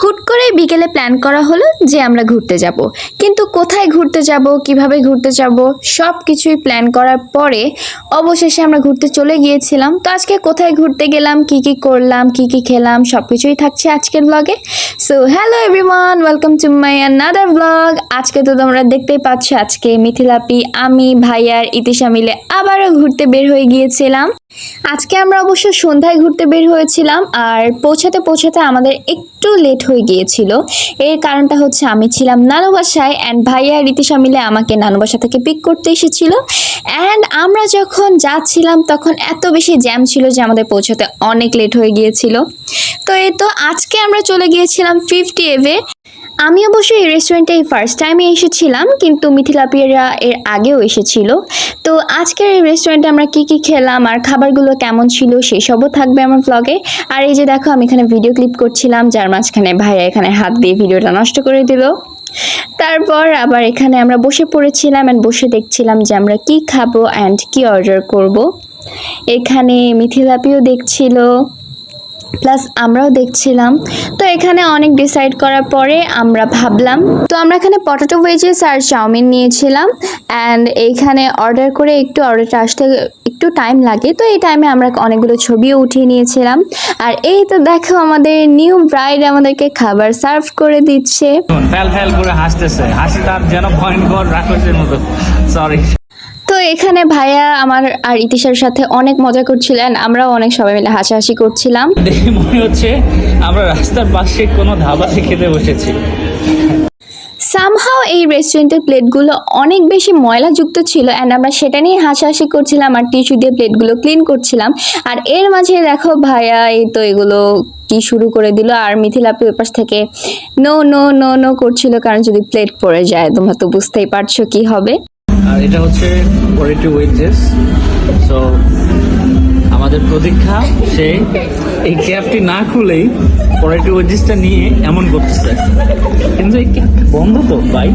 হুট করে বিকেলে প্ল্যান করা হলো যে আমরা ঘুরতে যাব। কিন্তু কোথায় ঘুরতে যাব, কীভাবে ঘুরতে যাব সব কিছুই প্ল্যান করার পরে অবশেষে আমরা ঘুরতে চলে গিয়েছিলাম। তো আজকে কোথায় ঘুরতে গেলাম, কি কি করলাম, কি কি খেলাম সব কিছুই থাকছে আজকের ব্লগে so hello everyone welcome to my another blog আজকে তো তোমরা দেখতেই পাচ্ছ, আজকে মিথিলাপি, আমি, ভাইয়ার, ইতিশা মিলে আবারও ঘুরতে বের হয়ে গিয়েছিলাম। আজকে আমরা অবশ্য সন্ধ্যায় ঘুরতে বের হয়েছিলাম আর পৌঁছাতে পৌঁছাতে আমাদের একটু লেট হয়ে গিয়েছিল। এর কারণটা হচ্ছে আমি ছিলাম নানু বাসায় অ্যান্ড ভাইয়া রীতিশা মিলে আমাকে নানু বাসা থেকে পিক করতে এসেছিল। অ্যান্ড আমরা যখন যাচ্ছিলাম তখন এত বেশি জ্যাম ছিল যে আমাদের পৌঁছাতে অনেক লেট হয়ে গিয়েছিল। তো এই তো আজকে আমরা চলে গিয়েছিলাম ফিফটি এভে আমি অবশ্য এই রেস্টুরেন্টে এই ফার্স্ট টাইমে এসেছিলাম, কিন্তু মিথিলাপিয়ারা এর আগেও এসেছিল। তো আজকের এই রেস্টুরেন্টে আমরা কি কি খেলাম, আর খাবারগুলো কেমন ছিল সেসবও থাকবে আমার ব্লগে আর এই যে দেখো, আমি এখানে ভিডিও ক্লিপ করছিলাম, যার মাঝখানে ভাইয়া এখানে হাত দিয়ে ভিডিওটা নষ্ট করে দিল। তারপর আবার এখানে আমরা বসে পড়েছিলাম অ্যান্ড বসে দেখছিলাম যে আমরা কি খাব অ্যান্ড কি অর্ডার করব। এখানে মিথিলাপিও দেখছিল। প্লাস আমরাও দেখছিলাম। তো এখানে অনেক ডিসাইড করার পরে আমরা ভাবলাম, তো আমরা এখানে পটেটো ভেজেস আর চাউমিন নিয়েছিলাম। অ্যান্ড এইখানে অর্ডার করে একটু অর্ডারটা আসতে একটু টাইম লাগে। তো এই টাইমে আমরা অনেকগুলো ছবিও উঠিয়ে নিয়েছিলাম। আর এই তো দেখো আমাদের নিউ ব্রাইড আমাদেরকে খাবার সার্ভ করে দিচ্ছে। এখানে ভাইয়া আমার আর ইতিশার সাথে অনেক মজা করছিলেন আমরাও অনেক সবাই মিলে হাসাহাসি করছিলাম। দেখে মনে হচ্ছে আমরা রাস্তার পাশে কোনো ধাবাতে খেতে বসেছি। সামহাও এই রেস্টুরেন্টের প্লেটগুলো অনেক বেশি ময়লাযুক্ত ছিল অ্যান্ড আমরা সেটা নিয়ে হাসাহাসি করছিলাম আর টিস্যু দিয়ে প্লেটগুলো ক্লিন করছিলাম। আর এর মাঝে দেখো ভাইয়া এই তো এগুলো কি শুরু করে দিল আর মিথিলা পাশ থেকে নো নো নো নো করছিল কারণ যদি প্লেট পড়ে যায় তোমরা তো বুঝতেই পারছ কি হবে। আর এটা হচ্ছে কোয়ালিটি ওয়েজেস সো আমাদের প্রতীক্ষা সে এই ক্যাবটি না খুলেই কোয়ালিটি ওয়েজেসটা নিয়ে এমন করতেছে। কিন্তু এই বন্ধ তো ভাই।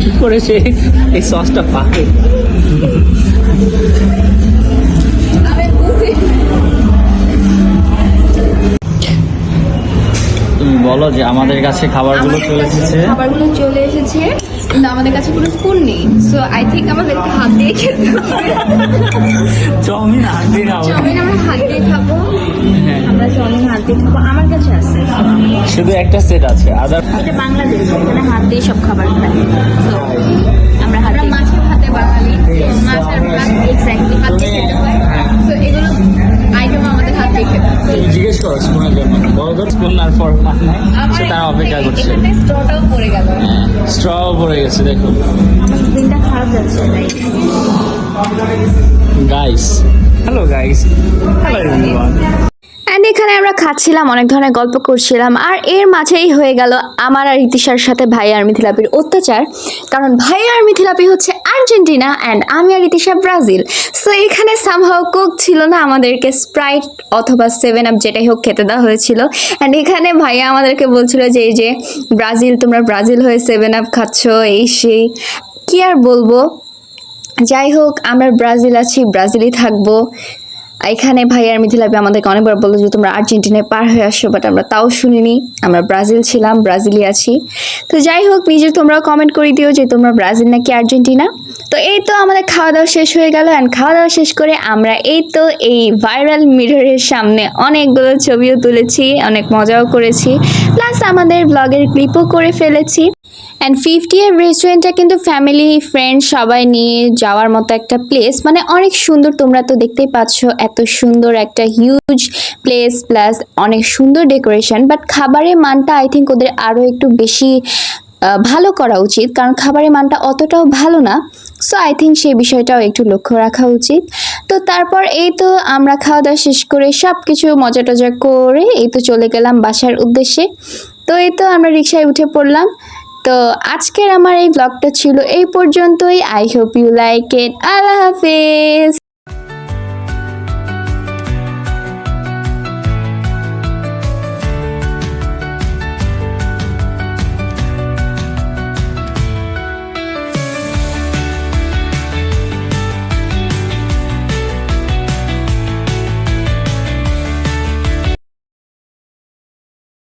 কি করে সে এই সসটা তুমি বলো যে আমাদের কাছে খাবারগুলো চলে এসেছে। খাবারগুলো চলে এসেছে। কিন্তু আমাদের কাছে কোনো স্পুন নেই। সো আই থিঙ্ক আমাদেরকে হাত দিয়ে খেতে হবে। চাউমিন হাতে খাব। চাউমিন আমরা হাত দিয়ে খাব। হ্যাঁ। আমরা চাউমিন হাত দিয়ে খাব। আমার কাছে আছে। শুধু একটা সেট আছে আদার এটা বাংলাদেশ এখানে হাত দিয়ে সব খাবার খাই জিজ্ঞেস করো স্পুনের জন্য। বড় স্পুন আর ফর নাই সে তারা অপেক্ষা করছে। স্ট্রটাও পড়ে গেল। স্ট্র পড়ে গেছে দেখো। দিনটা খারাপ যাচ্ছে guys hello guys hello everyone and এখানে আমরা খাচ্ছিলাম, অনেক ধরনের গল্প করছিলাম। আর এর মাঝেই হয়ে গেল আমার আর ইতিশার সাথে ভাই আর মিথিলাপির অত্যাচার। কারণ ভাই আর মিথিলাপি হচ্ছে আর্জেন্টিনা অ্যান্ড আমি আর ইতিশা ব্রাজিল। সো এখানে সামহাও কোক ছিল না আমাদেরকে স্প্রাইট অথবা সেভেন আপ যেটাই হোক খেতে দেওয়া হয়েছিল। অ্যান্ড এখানে ভাইয়া আমাদেরকে বলছিল যে, এই যে ব্রাজিল, তোমরা ব্রাজিল হয়ে সেভেন আপ খাচ্ছ, এই সেই। কি আর বলব? যাই হোক, আমরা ব্রাজিল আছি, ব্রাজিলই থাকব। এখানে ভাই আর মিথিলাপি আমাদেরকে অনেকবার বলল যে তোমরা আর্জেন্টিনায় পার হয়ে আসো বাট আমরা তাও শুনিনি। আমরা ব্রাজিল ছিলাম, ব্রাজিলই আছি। তো যাই হোক, নিজে তোমরা কমেন্ট করে দিও যে তোমরা ব্রাজিল নাকি আর্জেন্টিনা। তো এই তো আমাদের খাওয়া দাওয়া শেষ হয়ে গেল অ্যান্ড খাওয়া দাওয়া শেষ করে আমরা এই তো এই ভাইরাল মিররের সামনে অনেকগুলো ছবিও তুলেছি, অনেক মজাও করেছি প্লাস আমাদের ব্লগের ক্লিপও করে ফেলেছি। অ্যান্ড ফিফটি এর রেস্টুরেন্টটা কিন্তু ফ্যামিলি ফ্রেন্ড সবাই নিয়ে যাওয়ার মতো একটা প্লেস মানে অনেক সুন্দর তোমরা তো দেখতেই পাচ্ছ, এত সুন্দর একটা হিউজ প্লেস প্লাস অনেক সুন্দর ডেকোরেশন বাট খাবারের মানটা আই থিঙ্ক ওদের আরও একটু বেশি ভালো করা উচিত। কারণ খাবারের মানটা অতটাও ভালো না। সো আই থিঙ্ক সেই বিষয়টাও একটু লক্ষ্য রাখা উচিত। তো তারপর এই তো আমরা খাওয়া দাওয়া শেষ করে সব কিছু মজা টজা করে এই তো চলে গেলাম বাসার উদ্দেশ্যে। তো এই তো আমরা রিক্সায় উঠে পড়লাম। তো আজকের আমার এই ব্লগটা ছিল এই পর্যন্তই। I hope you like it Allah Hafiz.